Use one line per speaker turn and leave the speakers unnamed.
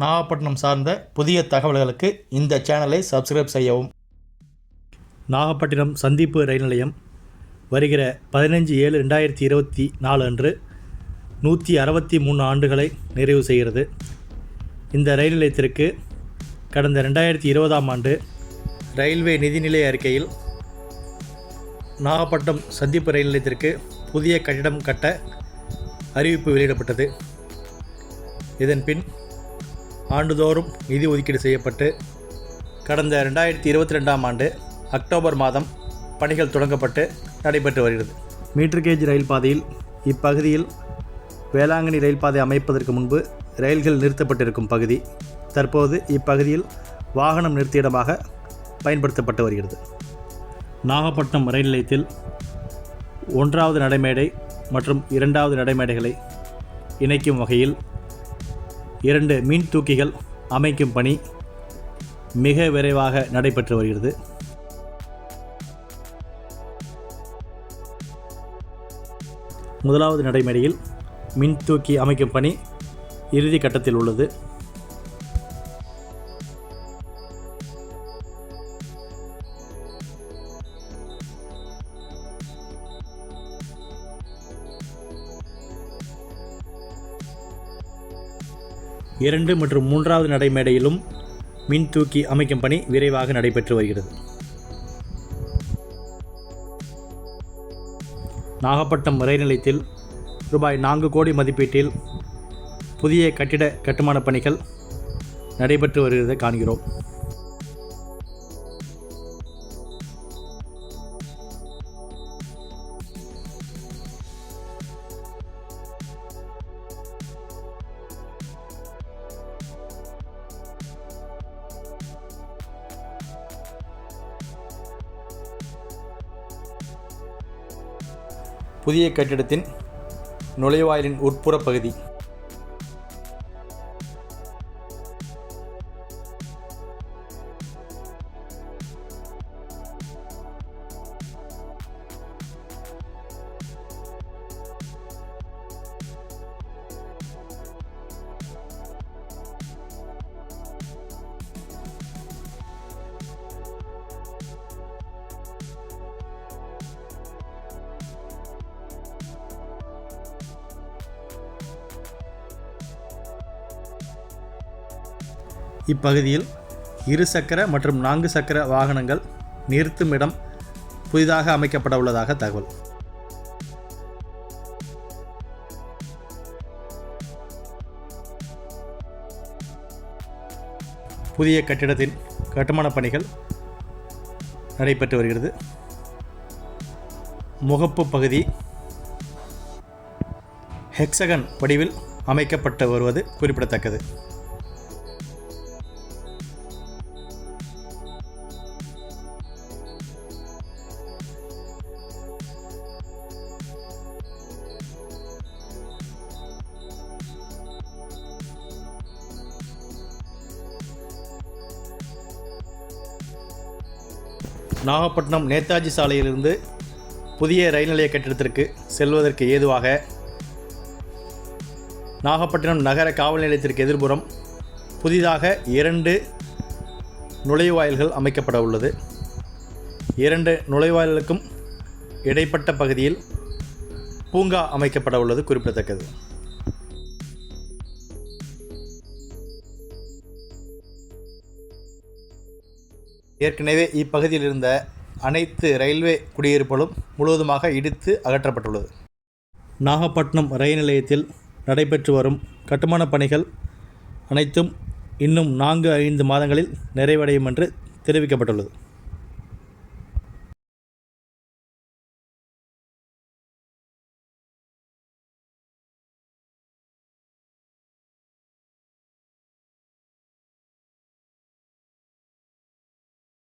நாகப்பட்டினம் சார்ந்த புதிய தகவல்களுக்கு இந்த சேனலை சப்ஸ்கிரைப் செய்யவும். நாகப்பட்டினம் சந்திப்பு ரயில் நிலையம் வருகிற பதினஞ்சு ஏழு ரெண்டாயிரத்தி இருபத்தி நாலு அன்று நூற்றி அறுபத்தி மூணு ஆண்டுகளை நிறைவு செய்கிறது. இந்த ரயில் நிலையத்திற்கு கடந்த ரெண்டாயிரத்தி இருபதாம் ஆண்டு ரயில்வே நிதிநிலை அறிக்கையில் நாகப்பட்டினம் சந்திப்பு ரயில் நிலையத்திற்கு புதிய கட்டிடம் கட்ட அறிவிப்பு வெளியிடப்பட்டது. இதன் பின் ஆண்டுதோறும் நிதி ஒதுக்கீடு செய்யப்பட்டு கடந்த ரெண்டாயிரத்தி இருபத்தி ரெண்டாம் ஆண்டு அக்டோபர் மாதம் பணிகள் தொடங்கப்பட்டு நடைபெற்று வருகிறது. மீட்டர் கேஜ் ரயில் பாதையில் இப்பகுதியில் வேளாங்கண்ணி ரயில் பாதை அமைப்பதற்கு முன்பு ரயில்கள் நிறுத்தப்பட்டிருக்கும் பகுதி தற்போது இப்பகுதியில் வாகனம் நிறுத்தியிடமாக பயன்படுத்தப்பட்டு வருகிறது. நாகப்பட்டினம் ரயில் நிலையத்தில் ஒன்றாவது நடைமேடை மற்றும் இரண்டாவது நடைமேடைகளை இணைக்கும் வகையில் இரண்டு மீன் தூக்கிகள் அமைக்கும் பணி மிக விரைவாக நடைபெற்று வருகிறது. முதலாவது நடைமுறையில் மின் தூக்கி அமைக்கும் பணி இறுதி கட்டத்தில் உள்ளது. இரண்டு மற்றும் மூன்றாவது நடைமேடையிலும் மின் தூக்கி அமைக்கும் பணி விரைவாக நடைபெற்று வருகிறது. நாகப்பட்டினம் ரயில் நிலையத்தில் ரூபாய் நான்கு கோடி மதிப்பீட்டில் புதிய கட்டிட கட்டுமான பணிகள் நடைபெற்று வருகிறதை காண்கிறோம். புதிய கட்டிடத்தின் நுழைவாயிலின் உட்புற பகுதி. இப்பகுதியில் இரு சக்கர மற்றும் நான்கு சக்கர வாகனங்கள் நிறுத்தும் இடம் புதிதாக அமைக்கப்பட உள்ளதாக தகவல். புதிய கட்டிடத்தின் கட்டுமான பணிகள் நடைபெற்று வருகிறது. முகப்பு பகுதி ஹெக்ஸகன் வடிவில் அமைக்கப்பட்டு வருவது குறிப்பிடத்தக்கது. நாகப்பட்டினம் நேதாஜி சாலையிலிருந்து புதிய ரயில் நிலைய கட்டிடத்திற்கு செல்வதற்கு ஏதுவாக நாகப்பட்டினம் நகர காவல் நிலையத்திற்கு எதிர்புறம் புதிதாக இரண்டு நுழைவாயில்கள் அமைக்கப்பட உள்ளது. இரண்டு நுழைவாயில்களுக்கும் இடைப்பட்ட பகுதியில் பூங்கா அமைக்கப்பட உள்ளது குறிப்பிடத்தக்கது. ஏற்கனவே இப்பகுதியில் இருந்த அனைத்து ரயில்வே குடியிருப்புகளும் முழுவதுமாக இடித்து அகற்றப்பட்டுள்ளது. நாகப்பட்டினம் ரயில் நிலையத்தில் நடைபெற்று வரும் கட்டுமானப் பணிகள் அனைத்தும் இன்னும் நான்கு ஐந்து மாதங்களில் நிறைவடையும் என்று தெரிவிக்கப்பட்டுள்ளது.